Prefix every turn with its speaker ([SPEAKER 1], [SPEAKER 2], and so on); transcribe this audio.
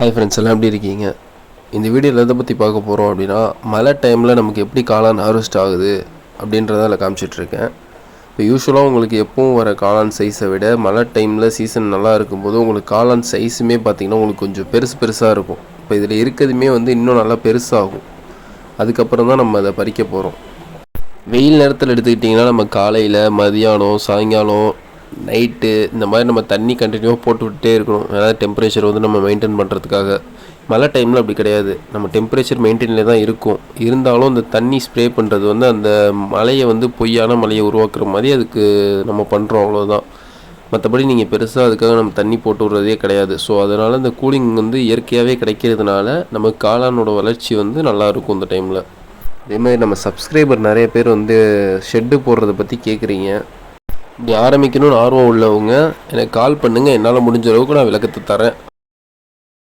[SPEAKER 1] Hi friends எல்லாம் எப்படி இருக்கீங்க? இந்த வீடியோவில் எதை பற்றி பார்க்க போகிறோம் அப்படின்னா மழை டைமில் நமக்கு எப்படி காளான் ஹார்வெஸ்ட் ஆகுது அப்படின்றத அதில் காமிச்சிட்ருக்கேன் இப்போ யூஸ்வலாக உங்களுக்கு எப்பவும் வர காளான் சைஸை விட மழை டைமில் சீசன் நல்லா இருக்கும்போது உங்களுக்கு காளான் சைஸுமே பார்த்திங்கன்னா உங்களுக்கு கொஞ்சம் பெருசு பெருசாக இருக்கும். இப்போ இதில் இருக்கிறதுமே வந்து இன்னும் நல்லா பெருசாகும். அதுக்கப்புறம் தான் நம்ம அதை பறிக்க போகிறோம் வெயில் நேரத்தில் எடுத்துக்கிட்டிங்கன்னா நம்ம காலையில் மதியானம் சாயங்காலம் நைட்டு இந்த மாதிரி நம்ம தண்ணி கண்டினியூவாக போட்டு விட்டே இருக்கணும். அதாவது டெம்பரேச்சர் வந்து நம்ம மெயின்டைன் பண்ணுறதுக்காக மழை டைமில் அப்படி கிடையாது. நம்ம டெம்பரேச்சர் மெயின்டைனில் தான் இருக்கும். இருந்தாலும் அந்த தண்ணி ஸ்ப்ரே பண்ணுறது வந்து அந்த மலையை வந்து பொய்யான மலையை உருவாக்குற மாதிரி அதுக்கு நம்ம பண்ணுறோம் அவ்வளோதான் மற்றபடி நீங்கள் பெருசாக அதுக்காக நம்ம தண்ணி போட்டு விடுறதே கிடையாது. ஸோ அதனால் இந்த கூலிங் வந்து இயற்கையாகவே கிடைக்கிறதுனால நம்ம காளானோட வளர்ச்சி வந்து நல்லாயிருக்கும் அந்த இந்த டைமில் அதே மாதிரி நம்ம சப்ஸ்கிரைபர் நிறைய பேர் வந்து ஷெட்டு போடுறத பற்றி கேட்குறீங்க இப்படி ஆரம்பிக்கணும்னு ஆர்வம் உள்ளவங்க எனக்கு கால் பண்ணுங்கள் என்னால் முடிஞ்ச அளவுக்கு நான் விளக்கத்தை தரேன்.